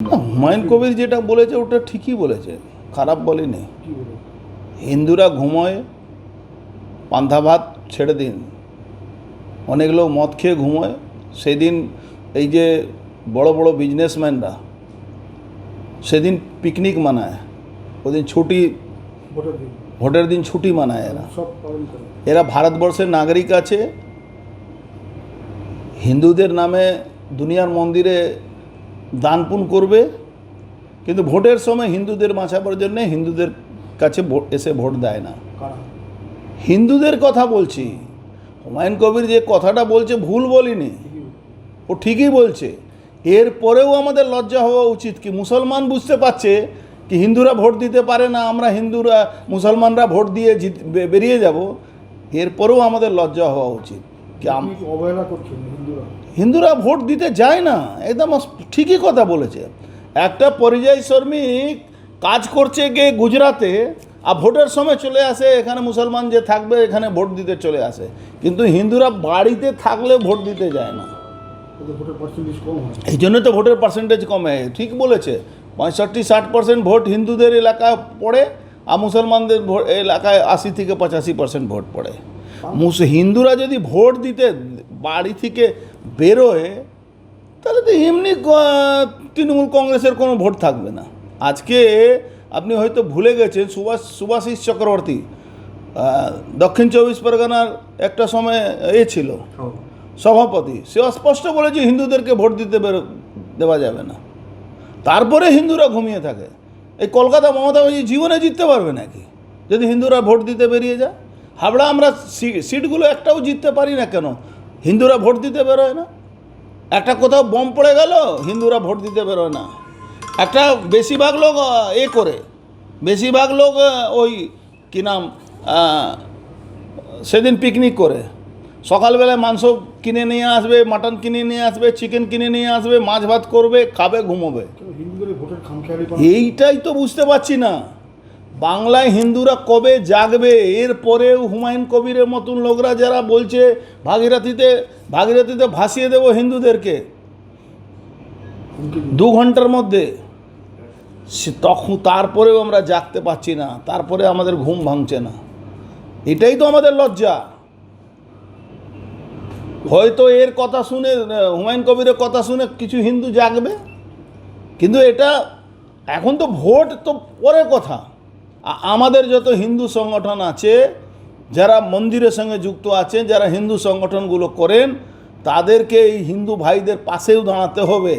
হুমায়ুন কবির যেটা বলেছে ওটা ঠিকই বলেছে। খারাপ বলেনি হিন্দুরা ঘুমোয় পান্থা ভাত ছেড়ে দিন। অনেক লোক মদ খেয়ে ঘুমোয়। সেদিন এই যে বড় বড় বিজনেসম্যানরা সেদিন পিকনিক মানায়। ওদিন ছুটি ভোটের দিন। ছুটি মানায় এরা। এরা ভারতবর্ষের নাগরিক আছে। হিন্দুদের নামে দুনিয়ার মন্দিরে দান পুন করবে কিন্তু ভোটের সময় হিন্দুদের বাঁচাবার জন্যে হিন্দুদের কাছে এসে ভোট দেয় না। হিন্দুদের কথা বলছি। হুমায়ুন কবির যে কথাটা বলছে ভুল বলিনি। ও ঠিকই বলছে। এরপরেও আমাদের লজ্জা হওয়া উচিত কি মুসলমান বুঝতে পারছে কি হিন্দুরা ভোট দিতে পারে না আমরা হিন্দুরা মুসলমানরা ভোট দিয়ে জিত বেরিয়ে যাব। এরপরেও আমাদের লজ্জা হওয়া উচিত। অবহেলা করছেন হিন্দুরা? হিন্দুরা ভোট দিতে যায় না। একদম ঠিকই কথা বলেছে। একটা পরিযায়ী শ্রমিক কাজ করছে গিয়ে গুজরাতে আর ভোটের সময় চলে আসে এখানে মুসলমান যে থাকবে এখানে ভোট দিতে চলে আসে। কিন্তু হিন্দুরা বাড়িতে থাকলে ভোট দিতে যায় না। এই জন্য তো ভোটের পার্সেন্টেজ কমে। ঠিক বলেছে। পঁয়ষট্টি ষাট পার্সেন্ট ভোট হিন্দুদের এলাকায় পড়ে আর মুসলমানদের ভোট এলাকায় আশি থেকে পঁচাশি পার্সেন্ট ভোট পড়ে। হিন্দুরা যদি ভোট দিতে বাড়ি থেকে বেরোয় তাহলে তো এমনি তৃণমূল কংগ্রেসের কোনো ভোট থাকবে না। আজকে আপনি হয়তো ভুলে গেছেন সুভাষ সুভাষিস চক্রবর্তী দক্ষিণ চব্বিশ পরগনার একটা সময় এ ছিল সভাপতি। সে স্পষ্ট বলেছে হিন্দুদেরকে ভোট দিতে বেরো দেওয়া যাবে না। তারপরে হিন্দুরা ঘুমিয়ে থাকে। এই কলকাতা মমতা ব্যানার্জি জীবনে জিততে পারবে নাকি? যদি হিন্দুরা ভোট দিতে বেরিয়ে যায়? হাবড়া আমরা সিটগুলো একটাও জিততে পারি না কেন? হিন্দুরা ভোট দিতে বেরোয় না। একটা কোথাও বম পড়ে গেল হিন্দুরা ভোট দিতে বেরোয় না। একটা বেশিরভাগ লোক এ করে। বেশিরভাগ লোক ওই কী নাম সেদিন পিকনিক করে। সকালবেলায় মাংস কিনে নিয়ে আসবে মাটন কিনে নিয়ে আসবে চিকেন কিনে নিয়ে আসবে মাছ ভাত করবে খাবে ঘুমোবে। এইটাই তো বুঝতে পারছি না। বাংলায় হিন্দুরা কবে জাগবে? এরপরেও হুমায়ুন কবিরের মতন লোকরা যারা বলছে, ভাগীরথীতে ভাগীরথীতে ভাসিয়ে দেবো হিন্দুদেরকে। দু ঘণ্টার মধ্যে। সে তখন তারপরেও আমরা জাগতে পারছি না, তারপরে আমাদের ঘুম ভাঙছে না। এটাই তো আমাদের লজ্জা। হয়তো এর কথা শুনে, হুমায়ুন কবিরের কথা শুনে কিছু হিন্দু জাগবে। কিন্তু এটা এখন তো ভোট তো পরের কথা। আমাদের যত হিন্দু সংগঠন আছে, যারা মন্দিরের সঙ্গে যুক্ত আছেন, যারা হিন্দু সংগঠনগুলো করেন, তাদেরকে এই হিন্দু ভাইদের পাশেও দাঁড়াতে হবে।